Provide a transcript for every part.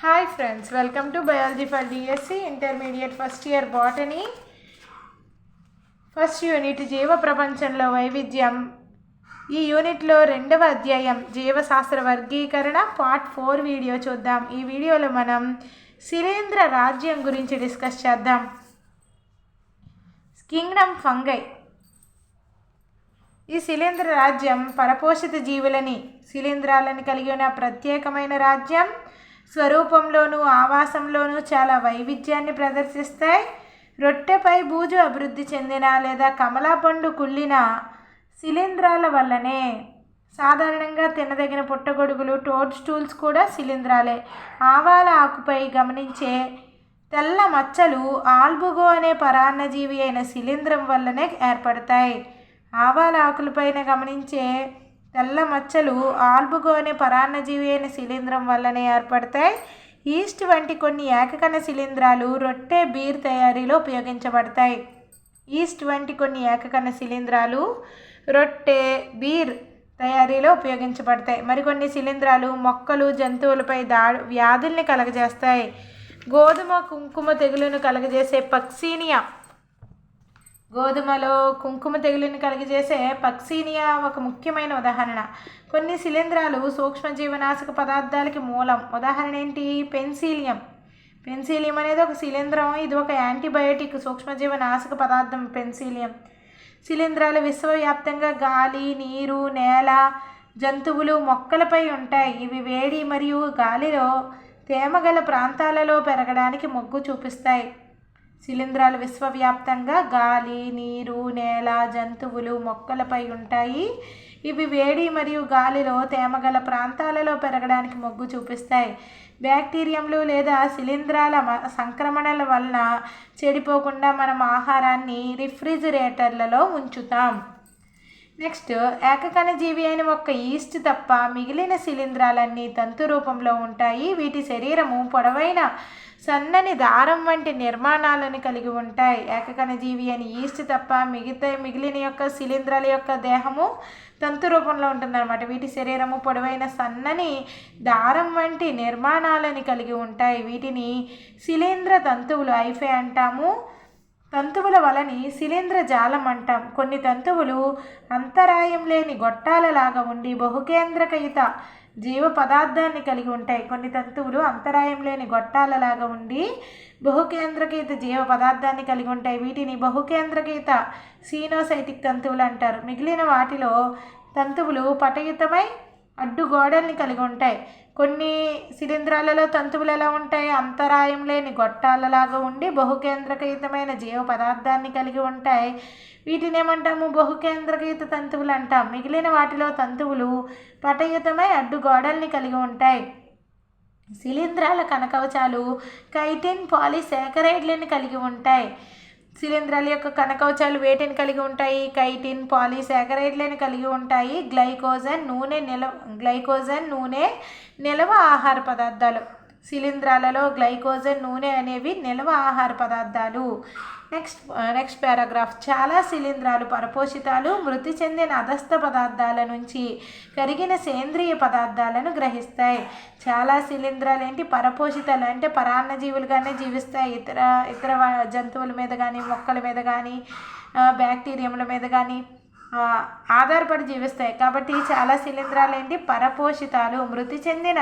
Hi friends welcome to biology for DSC intermediate first year botany first unit జీవ ప్రపంచంలో వైవిధ్యం ఈ యూనిట్లో రెండవ అధ్యాయం జీవశాస్త్ర వర్గీకరణ పార్ట్ ఫోర్ వీడియో చూద్దాం. ఈ వీడియోలో మనం శిలేంద్ర రాజ్యం గురించి డిస్కస్ చేద్దాం. కింగ్డమ్ ఫంగై ఈ శిలేంద్ర రాజ్యం పరపోషిత జీవులని శిలీంధ్రాలను కలిగి ఉన్న ప్రత్యేకమైన రాజ్యం. స్వరూపంలోనూ ఆవాసంలోనూ చాలా వైవిధ్యాన్ని ప్రదర్శిస్తాయి. రొట్టెపై బూజు అభివృద్ధి చెందిన లేదా కమలా పండు కుళ్ళిన శిలీంధ్రాల వల్లనే సాధారణంగా తినదగిన పుట్టగొడుగులు టోడ్ స్టూల్స్ కూడా శిలీంధ్రాలే. ఆవాల ఆకుపై గమనించే తెల్ల మచ్చలు ఆల్బుగో అనే పరాన్నజీవి అయిన శిలీంధ్రం వల్లనే ఏర్పడతాయి. ఆవాల ఆకులపైన గమనించే తెల్ల మచ్చలు ఆల్బుగో అనే పరాన్నజీవి అయిన శిలీంధ్రం వల్లనే ఏర్పడతాయి. ఈస్ట్ వంటి కొన్ని ఏకకణ శిలీంధ్రాలు రొట్టె బీర్ తయారీలో ఉపయోగించబడతాయి. ఈస్ట్ వంటి కొన్ని ఏకకణ శిలీంధ్రాలు రొట్టె బీర్ తయారీలో ఉపయోగించబడతాయి. మరికొన్ని శిలీంధ్రాలు మొక్కలు జంతువులపై దా వ్యాధుల్ని కలగజేస్తాయి. గోధుమ కుంకుమ తెగులును కలగజేసే పక్సీనియా గోధుమలో కుంకుమ తెగులుని కలిగజేసే పక్సీనియా ఒక ముఖ్యమైన ఉదాహరణ. కొన్ని శిలీంధ్రాలు సూక్ష్మజీవనాశక పదార్థాలకి మూలం. ఉదాహరణ ఏంటి? పెన్సిలియం. పెన్సిలియం అనేది ఒక శిలీంధ్రం. ఇది ఒక యాంటీబయోటిక్ సూక్ష్మజీవనాశక పదార్థం పెన్సిలియం. శిలీంధ్రాలు విశ్వవ్యాప్తంగా గాలి నీరు నేల జంతువులు మొక్కలపై ఉంటాయి. ఇవి వేడి మరియు గాలిలో తేమగల ప్రాంతాలలో పెరగడానికి మొగ్గు చూపిస్తాయి. శిలీంధ్రాలు విశ్వవ్యాప్తంగా గాలి నీరు నేల జంతువులు మొక్కలపై ఉంటాయి. ఇవి వేడి మరియు గాలిలో తేమగల ప్రాంతాలలో పెరగడానికి మొగ్గు చూపిస్తాయి. బ్యాక్టీరియంలు లేదా శిలీంధ్రాల సంక్రమణల వలన చెడిపోకుండా మనం ఆహారాన్ని రిఫ్రిజిరేటర్లలో ఉంచుతాం. నెక్స్ట్ ఏకకణ జీవి అయిన ఒక్క ఈస్ట్ తప్ప మిగిలిన శిలీంధ్రాలన్నీ తంతు రూపంలో ఉంటాయి. వీటి శరీరము పొడవైన సన్నని దారం వంటి నిర్మాణాలను కలిగి ఉంటాయి. ఏకకణ జీవి అని ఈస్ట్ తప్ప మిగతా మిగిలిన యొక్క శిలీంధ్రాల యొక్క దేహము తంతు రూపంలో ఉంటుందన్నమాట. వీటి శరీరము పొడవైన సన్నని దారం వంటి నిర్మాణాలను కలిగి ఉంటాయి. వీటిని శిలీంద్ర తంతువులు ఐఫే అంటాము. తంతువుల వలని శిలీంద్ర జాలం అంటాం. కొన్ని తంతువులు అంతరాయం లేని గొట్టాలలాగా ఉండి బహుకేంద్రకయుత జీవ పదార్థాన్ని కలిగి ఉంటాయి. కొన్ని తంతువులు అంతరాయం లేని గొట్టాలలాగా ఉండి బహుకేంద్రకీత జీవ పదార్థాన్ని కలిగి ఉంటాయి. వీటిని బహుకేంద్రకీత సీనోసైటిక్ తంతువులు అంటారు. మిగిలిన వాటిలో తంతువులు పటయుతమై అడ్డుగోడల్ని కలిగి ఉంటాయి. కొన్ని శిలీంధ్రాలలో తంతువులు ఎలా ఉంటాయి? అంతరాయం లేని గొట్టాలలాగా ఉండి బహుకేంద్రకయుతమైన జీవ పదార్థాన్ని కలిగి ఉంటాయి. వీటిని ఏమంటాము? బహుకేంద్రకయుత తంతువులు అంటాం. మిగిలిన వాటిలో తంతువులు పటయుతమై అడ్డుగోడల్ని కలిగి ఉంటాయి. శిలీంధ్రాల కనకవచాలు కైటిన్ పాలిసాకరైడ్లను కలిగి ఉంటాయి. శిలీంధ్రాల యొక్క కనకవచాలు వేటిని కలిగి ఉంటాయి? కైటిన్ పాలిసాకరైడ్లను కలిగి ఉంటాయి. గ్లైకోజన్ నూనె నిలవ గ్లైకోజన్ నూనె నిలవ ఆహార పదార్థాలు. శిలీంధ్రాలలో గ్లైకోజన్ నూనె అనేవి నిల్వ ఆహార పదార్థాలు. Next next paragraph. చాలా శిలీంధ్రాలు పరపోషితాలు మృతి చెందిన అధస్థ పదార్థాల నుంచి కరిగిన సేంద్రియ పదార్థాలను గ్రహిస్తాయి. చాలా శిలీంధ్రాలు ఏంటి? పరపోషితాలు అంటే పరాన్నజీవులుగానే జీవిస్తాయి. ఇతర ఇతర జంతువుల మీద కానీ మొక్కల మీద కానీ బ్యాక్టీరియముల మీద కానీ ఆధారపడి జీవిస్తాయి. కాబట్టి చాలా శిలీంధ్రాలు ఏంటి పరపోషితాలు. మృతి చెందిన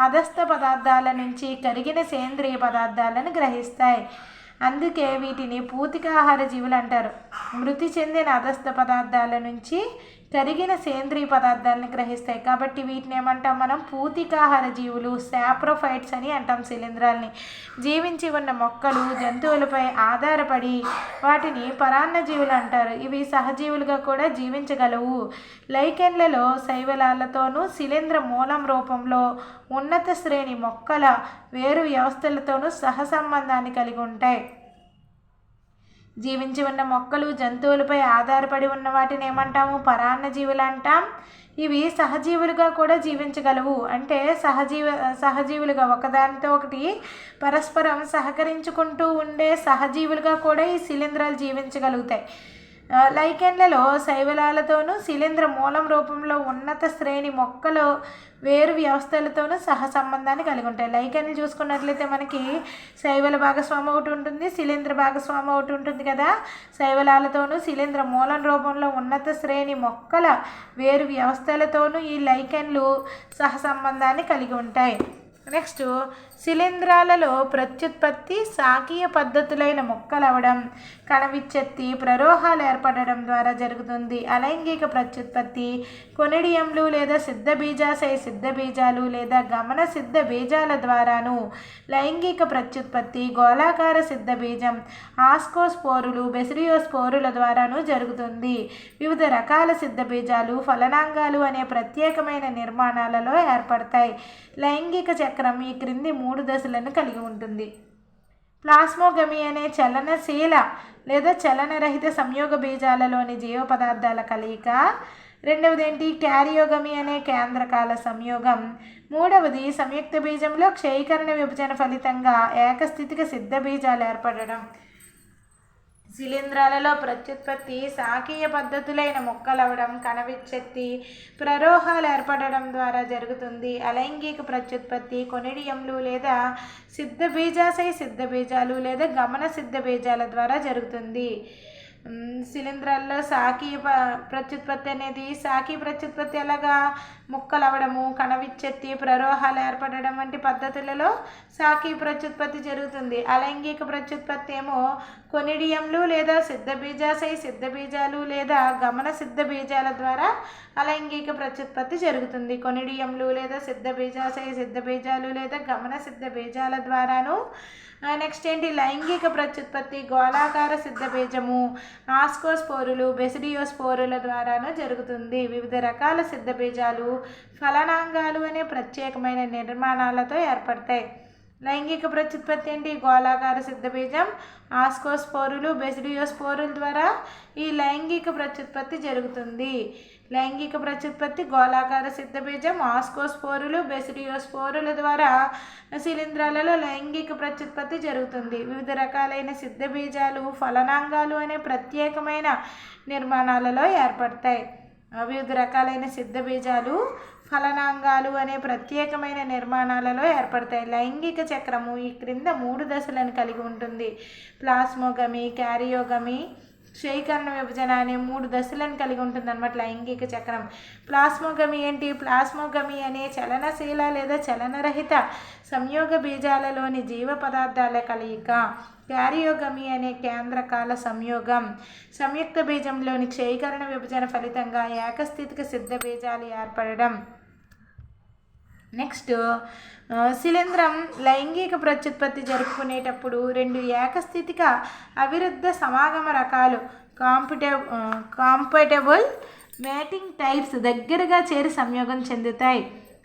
అధస్థ పదార్థాల నుంచి కరిగిన సేంద్రియ పదార్థాలను గ్రహిస్తాయి. అందుకే వీటిని పూతికాహార జీవులు అంటారు. మృతి చెందిన అధస్థ పదార్థాల నుంచి కరిగిన సేంద్రియ పదార్థాలను గ్రహిస్తాయి. కాబట్టి వీటిని ఏమంటాం మనం? పూతికాహార జీవులు శాప్రోఫైట్స్ అని అంటాం శిలీంధ్రాల్ని. జీవించి ఉన్న మొక్కలు జంతువులపై ఆధారపడి వాటిని పరాన్న జీవులు అంటారు. ఇవి సహజీవులుగా కూడా జీవించగలవు. లైకెన్లలో శైవలాలతోనూ శిలీంద్ర మూలం రూపంలో ఉన్నత శ్రేణి మొక్కల వేరు వ్యవస్థలతోనూ సహసంబంధాన్ని కలిగి ఉంటాయి. జీవించి ఉన్న మొక్కలు జంతువులపై ఆధారపడి ఉన్న వాటిని ఏమంటాము పరాన్న జీవులు అంటాం ఇవి సహజీవులుగా కూడా జీవించగలవు. అంటే సహజీవ సహజీవులుగా ఒకదానితో ఒకటి పరస్పరం సహకరించుకుంటూ ఉండే సహజీవులుగా కూడా ఈ శిలీంధ్రాలు జీవించగలుగుతాయి. లైకెన్లలో శైవలాలతోనూ శిలీంద్ర మూలం రూపంలో ఉన్నత శ్రేణి మొక్కలు వేరు వ్యవస్థలతోనూ సహ సంబంధాన్ని కలిగి ఉంటాయి. లైకెన్లు చూసుకున్నట్లయితే మనకి శైవల భాగస్వామి ఒకటి ఉంటుంది శిలీంద్ర భాగస్వామి ఒకటి ఉంటుంది కదా. శైవలాలతోనూ శిలీంద్ర మూలం రూపంలో ఉన్నత శ్రేణి మొక్కల వేరు వ్యవస్థలతోనూ ఈ లైకెన్లు సహ సంబంధాన్ని కలిగి ఉంటాయి. నెక్స్ట్ శిలీంధ్రాలలో ప్రత్యుత్పత్తి శాకీయ పద్ధతులైన మొక్కలవడం కణవిచ్ఛెత్తి ప్రరోహాలు ఏర్పడడం ద్వారా జరుగుతుంది. అలైంగిక ప్రత్యుత్పత్తి కొనిడియంలు లేదా సిద్ధ బీజాశయ సిద్ధ బీజాలు లేదా గమన సిద్ధ బీజాల ద్వారాను. లైంగిక ప్రత్యుత్పత్తి గోళాకార సిద్ధ బీజం ఆస్కోస్పోరులు బెసిరియోస్పోరుల ద్వారాను జరుగుతుంది. వివిధ రకాల సిద్ధ బీజాలు ఫలనాంగాలు అనే ప్రత్యేకమైన నిర్మాణాలలో ఏర్పడతాయి. లైంగిక చక్రం ఈ క్రింది మూడు దశలను కలిగి ఉంటుంది. ప్లాస్మోగమి అనే చలనశీల లేదా చలనరహిత సంయోగ బీజాలలోని జీవ పదార్థాల కలయిక. రెండవది ఏంటి క్యారియోగమి అనే కేంద్రకాల సంయోగం. మూడవది సంయుక్త బీజంలో క్షయీకరణ విభజన ఫలితంగా ఏకస్థితిక సిద్ధ బీజాలు ఏర్పడడం. శిలీంధ్రాలలో ప్రత్యుత్పత్తి శాకీయ పద్ధతులైన మొక్కలవడం కణవిచ్చెత్తి ప్రరోహాలు ఏర్పడడం ద్వారా జరుగుతుంది. అలైంగిక ప్రత్యుత్పత్తి కొనిడియంలు లేదా సిద్ధ బీజాశయ సిద్ధ బీజాలు లేదా గమన సిద్ధ బీజాల ద్వారా జరుగుతుంది. శిలీంధ్రాల్లో సాకి ప్రత్యుత్పత్తి అనేది సాకి ప్రత్యుత్పత్తి ఎలాగా ముక్కలు కణ కణవిచ్ఛెత్తి ప్రరోహాలు ఏర్పడడం వంటి పద్ధతులలో సాకి ప్రత్యుత్పత్తి జరుగుతుంది. అలైంగిక ప్రత్యుత్పత్తి ఏమో కొనిడియంలు లేదా సిద్ధ బీజాశయ సిద్ధ బీజాలు లేదా గమన సిద్ధ బీజాల ద్వారా అలైంగిక ప్రత్యుత్పత్తి జరుగుతుంది. కొనిడియంలు లేదా సిద్ధ బీజాశయ సిద్ధ బీజాలు లేదా గమన సిద్ధ బీజాల ద్వారాను నెక్స్ట్ ఏంటి? లైంగిక ప్రత్యుత్పత్తి గోళాకార సిద్ధబీజము ఆస్కోస్పోరులు బెసిడియోస్పోరుల ద్వారాను జరుగుతుంది. వివిధ రకాల సిద్ధబీజాలు ఫలనాంగాలు అనే ప్రత్యేకమైన నిర్మాణాలతో ఏర్పడతాయి. లైంగిక ప్రత్యుత్పత్తి ఏంటి గోళాకార సిద్ధబీజం ఆస్కోస్పోరులు బెసిడియోస్పోరుల ద్వారా ఈ లైంగిక ప్రత్యుత్పత్తి జరుగుతుంది. లైంగిక ప్రత్యుత్పత్తి గోళాకార సిద్ధబీజం ఆస్కోస్పోరులు బెసిడియోస్పోరుల ద్వారా శిలీంధ్రాలలో లైంగిక ప్రత్యుత్పత్తి జరుగుతుంది. వివిధ రకాలైన సిద్ధబీజాలు ఫలనాంగాలు అనే ప్రత్యేకమైన నిర్మాణాలలో ఏర్పడతాయి. వివిధ రకాలైన సిద్ధ బీజాలు ఫలనాంగాలు అనే ప్రత్యేకమైన నిర్మాణాలలో ఏర్పడతాయి. లైంగిక చక్రము ఈ క్రింద మూడు దశలను కలిగి ఉంటుంది. ప్లాస్మోగమి క్యారియోగమి క్షయీకరణ విభజన అనే మూడు దశలను కలిగి ఉంటుంది అనమాట లైంగిక చక్రం. ప్లాస్మోగమి ఏంటి? ప్లాస్మోగమి అనే చలనశీల లేదా చలనరహిత సంయోగ బీజాలలోని జీవ పదార్థాల కలయిక. క్యారియోగమి అనే కేంద్రకాల సంయోగం. సంయుక్త బీజంలోని క్షయీకరణ విభజన ఫలితంగా ఏకస్థితిక సిద్ధ బీజాలు ఏర్పడడం. నెక్స్ట్ శిలీంద్రం లైంగిక ప్రత్యుత్పత్తి జరుపుకునేటప్పుడు రెండు ఏకస్థితిక అవిరుద్ధ సమాగమ రకాలు కాంపిటే కాంపటబుల్ మేటింగ్ టైప్స్ దగ్గరగా చేరి సంయోగం చెందుతాయి.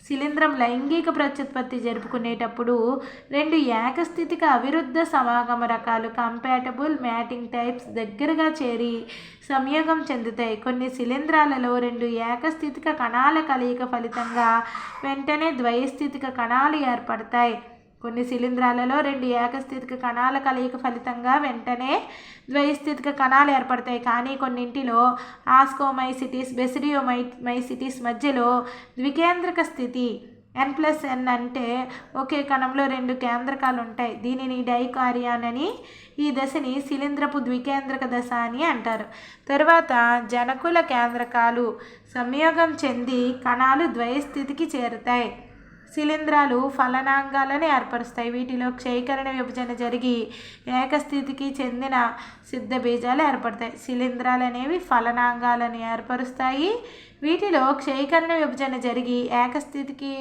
శిలీంద్రం లైంగిక ప్రత్యుత్పత్తి జరుపుకునేటప్పుడు రెండు ఏకస్థితిక అవిరుద్ధ సమాగమ రకాలు కంపాటబుల్ మ్యాటింగ్ టైప్స్ దగ్గరగా చేరి సంయోగం చెందుతాయి. కొన్ని శిలీంధ్రాలలో రెండు ఏకస్థితిక కణాల కలయిక ఫలితంగా వెంటనే ద్వయస్థితిక కణాలు ఏర్పడతాయి. కొన్ని శిలీంధ్రాలలో రెండు ఏకస్థితిక కణాల కలయిక ఫలితంగా వెంటనే ద్వైస్థితిక కణాలు ఏర్పడతాయి. కానీ కొన్నింటిలో ఆస్కోమైసిటిస్ బెసిడియోమై మైసిటీస్ మధ్యలో ద్వికేంద్రక స్థితి ఎన్ ప్లస్ ఎన్ అంటే ఒకే కణంలో రెండు కేంద్రకాలు ఉంటాయి. దీనిని డైకారియాన్ అని ఈ దశని శిలీంద్రపు ద్వికేంద్రక దశ అని అంటారు. తర్వాత జనకుల కేంద్రకాలు సంయోగం చెంది కణాలు ద్వయస్థితికి చేరుతాయి. శిలీంధ్రాలు ఫలనాంగాలను ఏర్పరుస్తాయి. వీటిలో క్షయీకరణ విభజన జరిగి ఏకస్థితికి చెందిన సిద్ధ బీజాలు ఏర్పడతాయి. శిలీంధ్రాలు అనేవి ఫలనాంగాలను ఏర్పరుస్తాయి. వీటిలో క్షయీకరణ విభజన జరిగి ఏకస్థితికి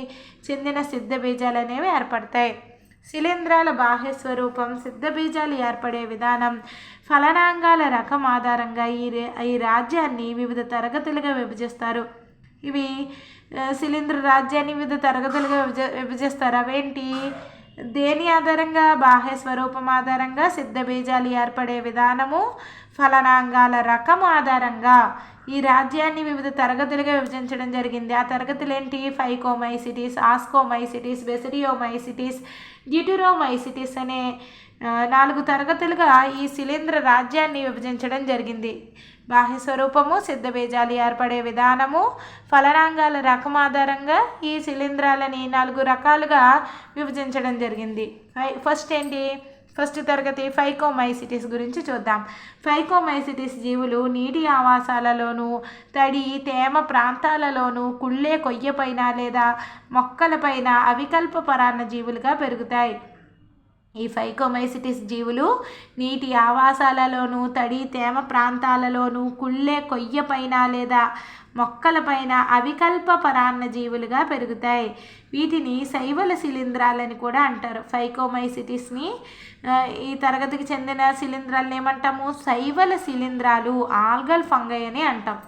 చెందిన సిద్ధ బీజాలు అనేవి ఏర్పడతాయి. శిలీంధ్రాల బాహ్య స్వరూపం సిద్ధ బీజాలు ఏర్పడే విధానం ఫలనాంగాల రకం ఆధారంగా ఈ ఈ రాజ్యాన్ని వివిధ తరగతులుగా విభజిస్తారు. ఇవి శిలీంధ్ర రాజ్యాన్ని వివిధ తరగతులుగా విభజ విభజిస్తారు. అవేంటి? దేని ఆధారంగా? బాహ్య స్వరూపం ఆధారంగా సిద్ధ బీజాలు ఏర్పడే విధానము ఫలనాంగాల రకం ఆధారంగా. ఈ రాజ్యాన్ని వివిధ తరగతులుగా విభజించడం జరిగింది. ఆ తరగతులు ఏంటి ఫైకోమైసిటీస్ ఆస్కోమైసిటీస్ బెసిరియోమైసిటీస్ డ్యూటరోమైసిటిస్ అనే నాలుగు తరగతులుగా ఈ శిలీంధ్ర రాజ్యాన్ని విభజించడం జరిగింది. బాహ్య స్వరూపము సిద్ధ బీజాలు ఏర్పడే విధానము ఫలనాంగాల రకం ఆధారంగా ఈ శిలీంధ్రాలని నాలుగు రకాలుగా విభజించడం జరిగింది. ఫస్ట్ ఏంటి? ఫస్ట్ తరగతి ఫైకోమైసిటిస్ గురించి చూద్దాం. ఫైకోమైసిటిస్ జీవులు నీటి ఆవాసాలలోనూ తడి తేమ ప్రాంతాలలోనూ కుళ్ళే కొయ్యపైన లేదా మొక్కలపైన అవికల్ప పరాన్న జీవులుగా పెరుగుతాయి. ఈ ఫైకోమైసిటిస్ జీవులు నీటి ఆవాసాలలోనూ తడి తేమ ప్రాంతాలలోనూ కుళ్ళే కొయ్యపైన లేదా మొక్కలపైన అవికల్ప పరాన్న జీవులుగా పెరుగుతాయి. వీటిని శైవల శిలీంధ్రాలని కూడా అంటారు. ఫైకోమైసిటిస్ని ఈ తరగతికి చెందిన శిలీంధ్రాలను ఏమంటాము? శైవల శిలీంధ్రాలు ఆల్గల్ ఫంగై అని అంటాం.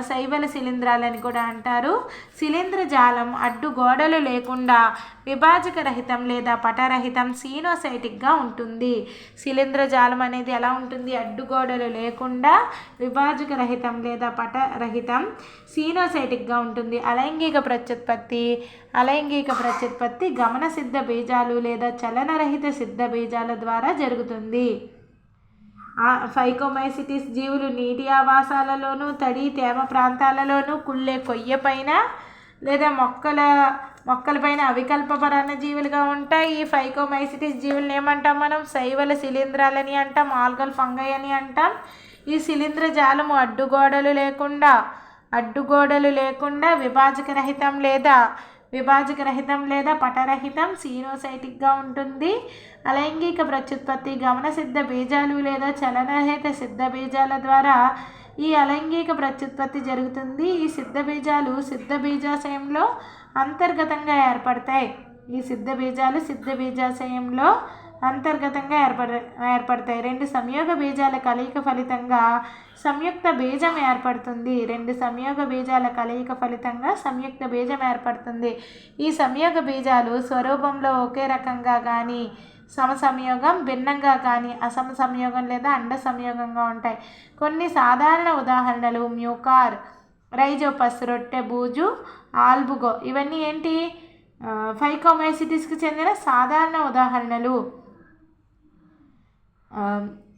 శైవల శిలీంధ్రాలని కూడా అంటారు. శిలీంధ్ర జాలం అడ్డు గోడలు లేకుండా విభాజక రహితం లేదా పటరహితం సీనోసైటిక్గా ఉంటుంది. శిలీంధ్ర జాలం అనేది ఎలా ఉంటుంది? అడ్డుగోడలు లేకుండా విభాజక రహితం లేదా పటరహితం సీనోసైటిక్గా ఉంటుంది. అలైంగిక ప్రత్యుత్పత్తి అలైంగిక ప్రత్యుత్పత్తి గమన సిద్ధ బీజాలు లేదా చలనరహిత సిద్ధ బీజాల ద్వారా జరుగుతుంది. ఫైకోమైసిటిస్ జీవులు నీటి ఆవాసాలలోనూ తడి తేమ ప్రాంతాలలోనూ కుళ్ళే కొయ్య పైన లేదా మొక్కల మొక్కలపైన అవికల్ప పరాన్న జీవులుగా ఉంటాయి. ఈ ఫైకోమైసిటిస్ జీవులను ఏమంటాం మనం? శైవల శిలీంధ్రాలని అంటాం ఆల్గల్ ఫంగై అని అంటాం. ఈ శిలీంద్ర జాలము అడ్డుగోడలు లేకుండా అడ్డుగోడలు లేకుండా విభాజక రహితం లేదా విభాజక రహితం లేదా పటరహితం సీనోసైటిక్గా ఉంటుంది. అలైంగిక ప్రత్యుత్పత్తి గమనసిద్ధ బీజాలు లేదా చలనరహిత సిద్ధ బీజాల ద్వారా ఈ అలైంగిక ప్రత్యుత్పత్తి జరుగుతుంది. ఈ సిద్ధ బీజాలు సిద్ధ బీజాశయంలో అంతర్గతంగా ఏర్పడతాయి. ఈ సిద్ధ బీజాలు సిద్ధ బీజాశయంలో అంతర్గతంగా ఏర్పడ ఏర్పడతాయి. రెండు సంయోగ బీజాల కలయిక ఫలితంగా సంయుక్త బీజం ఏర్పడుతుంది. రెండు సంయోగ బీజాల కలయిక ఫలితంగా సంయుక్త బీజం ఏర్పడుతుంది. ఈ సంయోగ బీజాలు స్వరూపంలో ఒకే రకంగా కానీ సమసంయోగం భిన్నంగా కానీ అసమ సంయోగం లేదా అండ సంయోగంగా ఉంటాయి. కొన్ని సాధారణ ఉదాహరణలు మ్యూకార్ రైజోపస్ రొట్టె బూజు ఆల్బుగో ఇవన్నీ ఏంటి? ఫైకోమైసిటీస్కి చెందిన సాధారణ ఉదాహరణలు.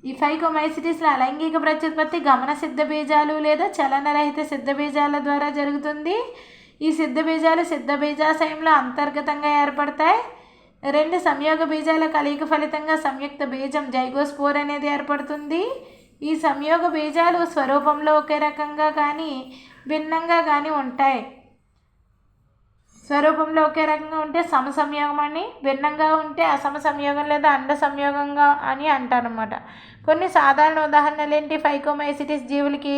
ఈ ఫైకోమైసిటీస్లో అలైంగిక ప్రత్యుత్పత్తి గమన సిద్ధ బీజాలు లేదా చలనరహిత సిద్ధ బీజాల ద్వారా జరుగుతుంది. ఈ సిద్ధ బీజాలు సిద్ధ బీజాశయంలో అంతర్గతంగా ఏర్పడతాయి. రెండు సంయోగ బీజాల కలయిక ఫలితంగా సంయుక్త బీజం జైగోస్పోర్ అనేది ఏర్పడుతుంది. ఈ సంయోగ బీజాలు స్వరూపంలో ఒకే రకంగా కానీ భిన్నంగా కానీ ఉంటాయి. స్వరూపంలో ఒకే రకంగా ఉంటే సమసంయోగం అని భిన్నంగా ఉంటే అసమ సంయోగం లేదా అండ సంయోగంగా అని అంటారనమాట కొన్ని సాధారణ ఉదాహరణలు ఏంటి? ఫైకోమైసిటిస్ జీవులకి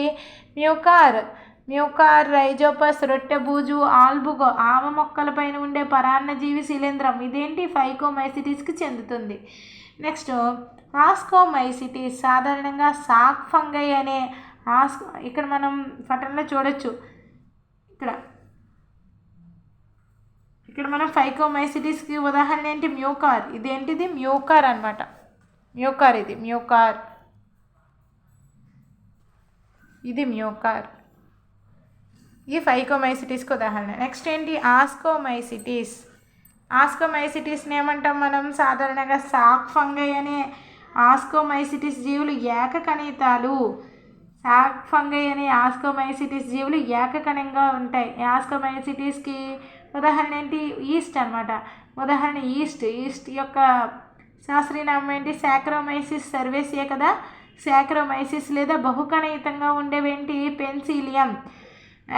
మ్యూకార్ మ్యూకార్ రైజోపస్ రొట్టె బూజు ఆల్బుగో ఆమ మొక్కలపైన ఉండే పరాన్నజీవి శిలీంద్రం ఇదేంటి? ఫైకోమైసిటిస్కి చెందుతుంది. నెక్స్ట్ ఆస్కోమైసిటిస్ సాధారణంగా సాక్ ఫంగై అనే ఆస్ ఇక్కడ మనం పటంలో చూడొచ్చు. ఇక్కడ ఇక్కడ మనం ఫైకోమైసిటీస్కి ఉదాహరణ ఏంటి? మ్యూకార్ ఇదేంటిది? మ్యూకార్ అనమాట మ్యూకార్ ఇది. మ్యూకార్ ఇది మ్యూకార్ ఈ ఫైకోమైసిటిస్కి ఉదాహరణ. నెక్స్ట్ ఏంటి? ఆస్కోమైసిటీస్ ఆస్కోమైసిటీస్ని ఏమంటాం మనం? సాధారణంగా సాక్ ఫంగై అనే ఆస్కోమైసిటిస్ జీవులు ఏకకణితాలు. సాక్ ఫంగై అనే ఆస్కోమైసిటిస్ జీవులు ఏకకణంగా ఉంటాయి. ఆస్కోమైసిటిస్కి ఉదాహరణ ఏంటి? ఈస్ట్ అనమాట ఉదాహరణ ఈస్ట్. ఈస్ట్ యొక్క శాస్త్రీయనామం ఏంటి? శాక్రోమైసిస్ సర్వేసియే కదా. శాక్రోమైసిస్ లేదా బహుకణయుతంగా ఉండేవేంటి? పెన్సిలియం.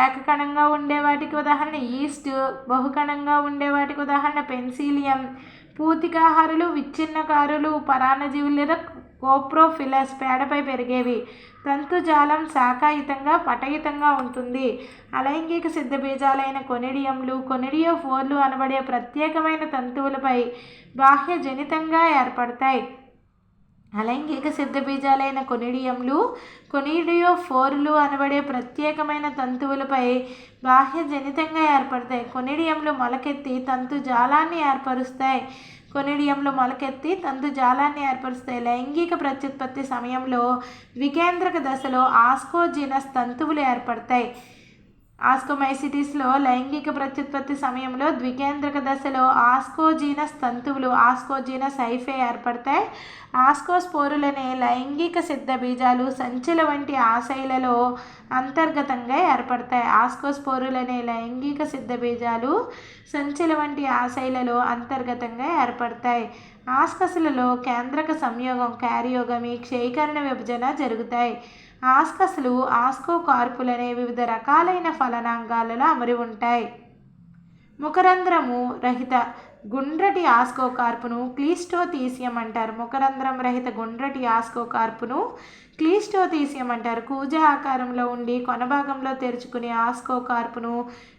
ఏకకణంగా ఉండే వాటికి ఉదాహరణ ఈస్ట్. బహుకణంగా ఉండే వాటికి ఉదాహరణ పెన్సిలియం. పూతికాహారులు విచ్ఛిన్నకారులు పరాన్నజీవులు లేదా కోప్రోఫిలస్ పేడపై పెరిగేవి. తంతుజాలం శాఖాయుతంగా పటయుతంగా ఉంటుంది. అలైంగిక సిద్ధబీజాలైన కొనిడియంలు కొనిడియో ఫోర్లు అనబడే ప్రత్యేకమైన తంతువులపై బాహ్య జనితంగా ఏర్పడతాయి. అలైంగిక సిద్ధబీజాలైన కొనిడియంలు కొనిడియో ఫోర్లు అనబడే ప్రత్యేకమైన తంతువులపై బాహ్య జనితంగా ఏర్పడతాయి. కొనిడియంలు మొలకెత్తి తంతు జాలాన్ని ఏర్పరుస్తాయి. కొనిడియంలో మొలకెత్తి తంతు జాలాన్ని ఏర్పరుస్తాయి లైంగిక ప్రత్యుత్పత్తి సమయంలో వికేంద్రక దశలో ఆస్కోజినస్ తంతువులు ఏర్పడతాయి. ఆస్కోమైసిటిస్లో లైంగిక ప్రత్యుత్పత్తి సమయంలో ద్వికేంద్రక దశలో ఆస్కోజీనస్ తంతువులు ఆస్కోజీనస్ హైఫే ఏర్పడతాయి. ఆస్కోస్పోరులనే లైంగిక సిద్ధ బీజాలు సంచుల వంటి ఆశైలలో అంతర్గతంగా ఏర్పడతాయి. ఆస్కోస్పోరులనే లైంగిక సిద్ధ బీజాలు సంచుల వంటి ఆశైలలో అంతర్గతంగా ఏర్పడతాయి. ఆస్కసులలో కేంద్రక సంయోగం క్యారియోగమి క్షయీకరణ విభజన జరుగుతాయి. ఆస్కసులు ఆస్కో కార్పులనే వివిధ రకాలైన ఫలనాంగాలలో అమరి ఉంటాయి. ముఖరంధ్రము రహిత గుండ్రటి ఆస్కో కార్పును క్లీస్టోతీసియం అంటారు ముఖరంధ్రం రహిత గుండ్రటి ఆస్కో కార్పును క్లీస్టోతీసియం అంటారు కూజ ఆకారంలో ఉండి కొనభాగంలో తెరుచుకునే ఆస్కో కార్పును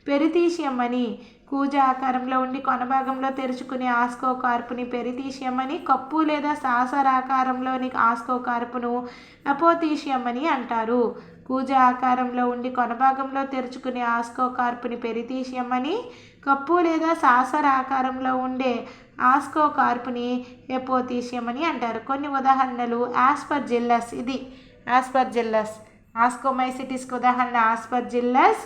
పెరితీసియం అని కూజ ఆకారంలో ఉండి కొనభాగంలో తెరుచుకునే ఆస్కో కార్పుని అని కప్పు లేదా సాసరాకారంలోని ఆస్కో కార్పును అపోతీషియం అని అంటారు. కూజ ఆకారంలో ఉండి కొనభాగంలో తెరుచుకునే ఆస్కో కార్పుని అని కప్పు లేదా సాసర ఆకారంలో ఉండే ఆస్కో కార్పుని అని అంటారు. కొన్ని ఉదాహరణలు ఆస్పర్జిల్లస్ ఇది. ఆస్పర్జిల్లస్ ఆస్కోమైసిటిస్కి ఉదాహరణ ఆస్పర్జిల్లస్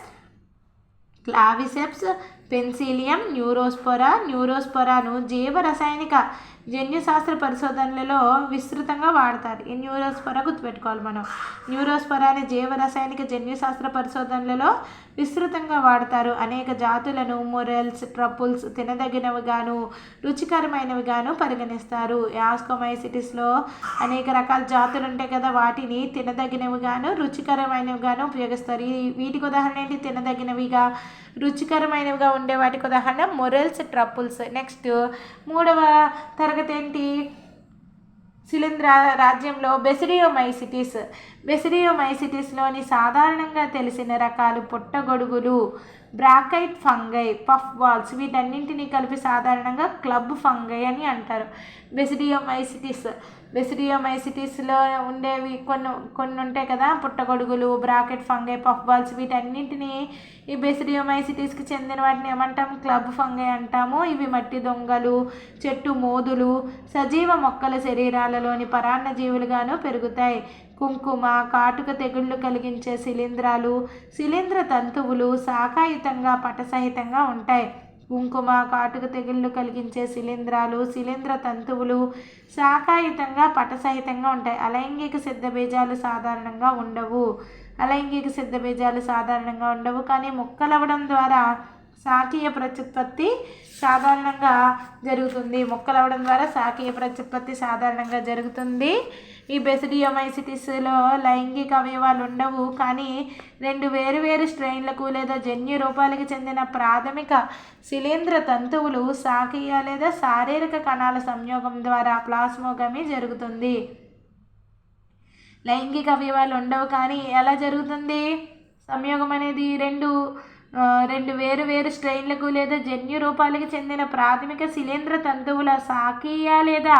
క్లావిసెప్స్ పెన్సిలియం న్యూరోస్పొరా న్యూరోస్పొరాను జీవరసాయనిక జన్యుశాస్త్ర పరిశోధనలలో విస్తృతంగా వాడతారు. ఈ న్యూరోస్పొరా గుర్తుపెట్టుకోవాలి మనం. న్యూరోస్పొరాని జీవరసాయనిక జన్యుశాస్త్ర పరిశోధనలలో విస్తృతంగా వాడతారు. అనేక జాతులను మొరెల్స్ ట్రపుల్స్ తినదగినవిగాను రుచికరమైనవిగాను పరిగణిస్తారు. యాస్కోమైసిటిస్లో అనేక రకాల జాతులు ఉంటాయి కదా వాటిని తినదగినవిగాను రుచికరమైనవిగాను ఉపయోగిస్తారు. ఈ వీటికి ఉదాహరణ ఏంటి? తినదగినవిగా రుచికరమైనవిగా ఉండే వాటికి ఉదాహరణ మొరెల్స్ ట్రపుల్స్. నెక్స్ట్ మూడవ తరగతి ఏంటి? శిలీంధ్ర రాజ్యంలో బెసిడియోమైసిటిస్. బెసిడియోమైసిటిస్లోని సాధారణంగా తెలిసిన రకాలు పుట్టగొడుగులు బ్రాకైట్ ఫంగై పఫ్ బాల్స్ వీటన్నింటినీ కలిపి సాధారణంగా క్లబ్ ఫంగై అని అంటారు. బెసిడియోమైసిటిస్ బెసిడియోమైసిటిస్లో ఉండేవి కొన్ని కొన్ని ఉంటాయి కదా పుట్టగొడుగులు బ్రాకెట్ ఫంగై పఫ్ బాల్స్ వీటన్నింటినీ ఈ బెసిడియోమైసిటీస్కి చెందిన వాటిని ఏమంటాం? క్లబ్ ఫంగై అంటాము. ఇవి మట్టి దొంగలు చెట్టు మోదులు సజీవ మొక్కల శరీరాలలోని పరాన్న జీవులుగాను పెరుగుతాయి. కుంకుమ కాటుక తెగుళ్ళు కలిగించే శిలీంధ్రాలు శిలీంధ్ర తంతువులు శాఖాయుతంగా పటసహితంగా ఉంటాయి. కుంకుమ కాటుక తెగుళ్ళు కలిగించే శిలీంధ్రాలు శిలీంధ్ర తంతువులు శాఖాయుతంగా పటసహితంగా ఉంటాయి. అలైంగిక సిద్ధ బీజాలు సాధారణంగా ఉండవు. అలైంగిక సిద్ధబీజాలు సాధారణంగా ఉండవు కానీ మొక్కలవ్వడం ద్వారా శాఖీయ ప్రత్యుత్పత్తి సాధారణంగా జరుగుతుంది. మొక్కలవ్వడం ద్వారా శాఖీయ ప్రత్యుత్పత్తి సాధారణంగా జరుగుతుంది. ఈ బెసిడియోమైసిటిస్లో లైంగిక అవయవాలు ఉండవు కానీ రెండు వేరు వేరు స్ట్రెయిన్లకు లేదా జన్యు రూపాలకు చెందిన ప్రాథమిక శిలీంధ్ర తంతువులు శాఖీయ లేదా శారీరక కణాల సంయోగం ద్వారా ప్లాస్మోగమి జరుగుతుంది. లైంగిక అవయవాలు ఉండవు కానీ ఎలా జరుగుతుంది? సంయోగం అనేది రెండు రెండు వేరు వేరు స్ట్రెయిన్లకు లేదా జన్యు రూపాలకు చెందిన ప్రాథమిక శిలీంధ్ర తంతువుల శాఖీయ లేదా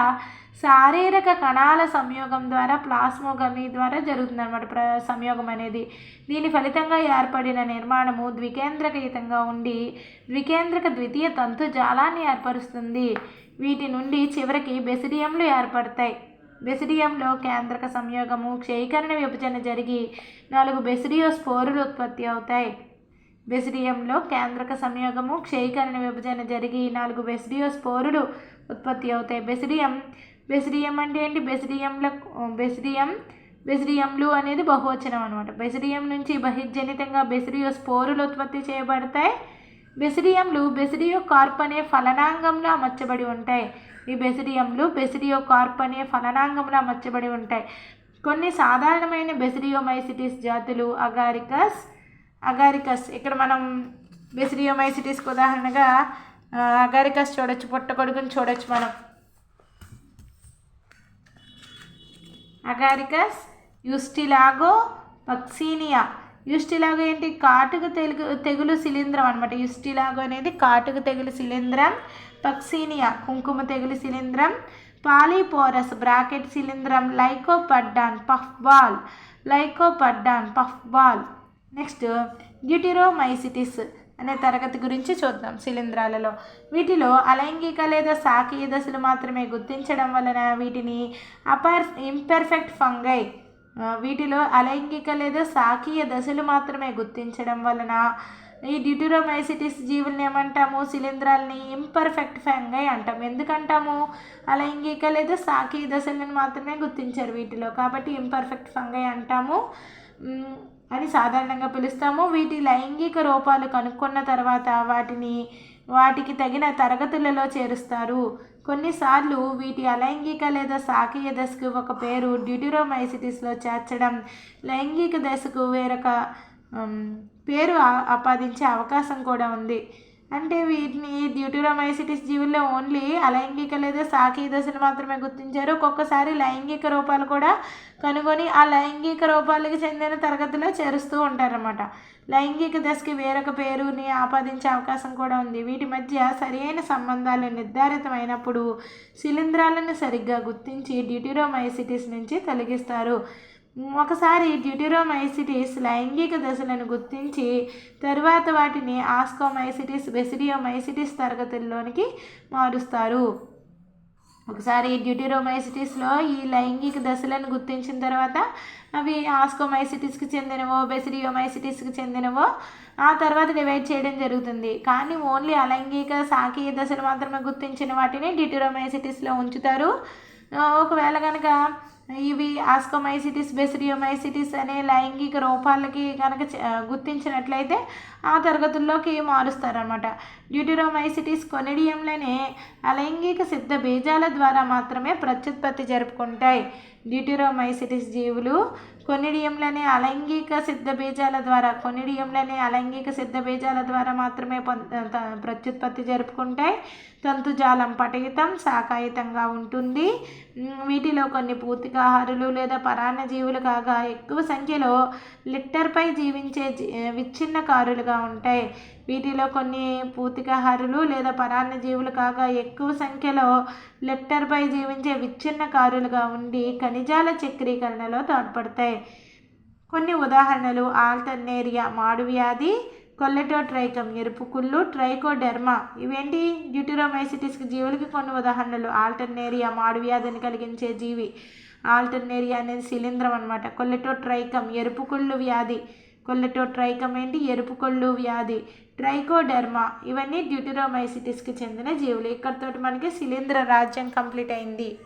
శారీరక కణాల సంయోగం ద్వారా ప్లాస్మోగమి ద్వారా జరుగుతుంది అన్నమాట ప్ర సంయోగం అనేది. దీని ఫలితంగా ఏర్పడిన నిర్మాణము ద్వికేంద్రకయుతంగా ఉండి ద్వికేంద్రక ద్వితీయ తంతు జాలాన్ని ఏర్పరుస్తుంది. వీటి నుండి చివరికి బెసిడియంలు ఏర్పడతాయి. బెసిడియంలో కేంద్రక సంయోగము క్షయీకరణ విభజన జరిగి నాలుగు బెసిడియో స్పోరులు ఉత్పత్తి అవుతాయి. బెసిడియంలో కేంద్రక సంయోగము క్షయీకరణ విభజన జరిగి నాలుగు బెసిడియో స్పోరులు ఉత్పత్తి అవుతాయి. బెసిడియం బెసిడియం అంటే ఏంటి? బెసిడియంల బెసిడియం బెసిడియంలు అనేది బహువచనం అనమాట బెసిడియం నుంచి బహిర్జనితంగా బెసిడియో స్పోరులు ఉత్పత్తి చేయబడతాయి. బెసిడియంలు బెసిడియో కార్ప్ అనే ఫలనాంగంలో అమర్చబడి ఉంటాయి. ఈ బెసిడియంలు బెసిడియో కార్ప్ అనే ఫలనాంగంలో అమర్చబడి ఉంటాయి. కొన్ని సాధారణమైన బెసిడియోమైసిటిస్ జాతులు అగారికస్ అగారికస్. ఇక్కడ మనం బెసిడియోమైసిటిస్కి ఉదాహరణగా అగారికస్ చూడొచ్చు పుట్టగొడుగుని చూడొచ్చు మనం. అగారికస్ యుస్టిలాగో పక్సీనియా. యుస్టిలాగో ఏంటి? కాటుకు తెలుగు తెగులు శిలీంద్రం అనమాట యుస్టిలాగో అనేది కాటుక తెగులు శిలీంద్రం పక్సీనియా కుంకుమ తెగులు శిలీంధ్రం పాలిపోరస్ bracket శిలీంధ్రం lycoperdon puff ball lycoperdon puff ball next deuteromycetes అనే తరగతి గురించి చూద్దాం శిలీంధ్రాలలో వీటిలో అలైంగిక లేదా శాఖీయ దశలు మాత్రమే గుర్తించడం వలన వీటిని అపర్ ఇంపెర్ఫెక్ట్ ఫంగై వీటిలో అలైంగిక లేదా సాకీయ దశలు మాత్రమే గుర్తించడం వలన ఈ డ్యూటిరోమైసిటిస్ జీవుల్ని ఏమంటాము? శిలీంధ్రాలని ఇంపర్ఫెక్ట్ ఫంగై అంటాం ఎందుకంటాము? అలైంగిక లేదా సాకి దశలను మాత్రమే గుర్తించారు వీటిలో. కాబట్టి ఇంపర్ఫెక్ట్ ఫంగై అంటాము. అని సాధారణంగా పిలుస్తాము. వీటి లైంగిక రూపాలు కనుక్కున్న తర్వాత వాటిని వాటికి తగిన తరగతులలో చేరుస్తారు. కొన్నిసార్లు వీటి అలైంగిక లేదా సాకీయ దశకు ఒక పేరు డ్యూటిరోమైసిటిస్లో చేర్చడం లైంగిక దశకు వేరొక పేరు ఆపాదించే అవకాశం కూడా ఉంది. అంటే వీటిని డ్యూటిరోమైసిటిస్ జీవుల్లో ఓన్లీ అలైంగిక లేదా సాకీయ దశను మాత్రమే గుర్తించారు. ఒక్కొక్కసారి లైంగిక రూపాలు కూడా కనుగొని ఆ లైంగిక రూపాలకు చెందిన తరగతిలో చేరుస్తూ ఉంటారన్నమాట. లైంగిక దశకి వేరొక పేరుని ఆపాదించే అవకాశం కూడా ఉంది. వీటి మధ్య సరైన సంబంధాలు నిర్ధారితమైనప్పుడు శిలీంధ్రాలను సరిగ్గా గుర్తించి డ్యూటిరోమైసిటిస్ నుంచి తొలగిస్తారు. ఒకసారి డ్యూటిరోమైసిటీస్ లైంగిక దశలను గుర్తించి తరువాత వాటిని ఆస్కోమైసిటిస్ బెసిడియోమైసిటిస్ తరగతుల్లోనికి మారుస్తారు. ఒకసారి డ్యూటిరోమైసిటిస్లో ఈ లైంగిక దశలను గుర్తించిన తర్వాత అవి ఆస్కోమైసిటిస్కి చెందినవో బెసిడియోమైసిటిస్కి చెందినవో ఆ తర్వాత డివైడ్ చేయడం జరుగుతుంది. కానీ ఓన్లీ అలైంగిక సాకీయ దశలు మాత్రమే గుర్తించిన వాటిని డ్యూటిరోమైసిటిస్లో ఉంచుతారు. ఒకవేళ కనుక ఇవి ఆస్కోమైసిటిస్ బెసిడియోమైసిటిస్ అనే లైంగిక రూపాలకి కనుక గుర్తించినట్లయితే ఆ తరగతుల్లోకి మారుస్తారనమాట డ్యూటిరోమైసిటిస్ కొనిడియంలోనే అలైంగిక సిద్ధ బీజాల ద్వారా మాత్రమే ప్రత్యుత్పత్తి జరుపుకుంటాయి. డ్యూటిరోమైసిటిస్ జీవులు కొనిడియంలోనే అలైంగిక సిద్ధ బీజాల ద్వారా కొనిడియంలోనే అలైంగిక సిద్ధ బీజాల ద్వారా మాత్రమే ప్రత్యుత్పత్తి జరుపుకుంటాయి. తంతుజాలం పటితం శాకాయుతంగా ఉంటుంది. వీటిలో కొన్ని పూర్తికాహారులు లేదా పరాన్న జీవులు కాగా ఎక్కువ సంఖ్యలో లిట్టర్పై జీవించే విచ్ఛిన్న విచ్ఛిన్నకారులుగా ఉంటాయి. వీటిలో కొన్ని పూతికాహారులు లేదా పరాన్న జీవులు కాగా ఎక్కువ సంఖ్యలో లిట్టర్పై జీవించే విచ్ఛిన్నకారులుగా ఉండి ఖనిజాల చక్రీకరణలో తోడ్పడతాయి. కొన్ని ఉదాహరణలు ఆల్టర్నేరియా మాడు వ్యాధి కొల్లెటోట్రైకం ఎరుపు కుళ్ళు ట్రైకోడెర్మా. ఇవేంటి? డ్యూటిరోమైసిటిస్కి జీవులకి కొన్ని ఉదాహరణలు. ఆల్టర్నేరియా మాడు వ్యాధిని కలిగించే జీవి. ఆల్టర్నేరియా అనేది శిలీంద్రం అనమాట కొల్లెటోట్రైకం ఎరుపు కుళ్ళు వ్యాధి. కొల్లెటోట్రైకం ఏంటి? ఎరుపు కొళ్ళు వ్యాధి. ట్రైకోడెర్మా. ఇవన్నీ డ్యూటిరోమైసిటిస్కి చెందిన జీవులు. ఇక్కడితోటి మనకి శిలీంధ్ర రాజ్యం కంప్లీట్ అయింది.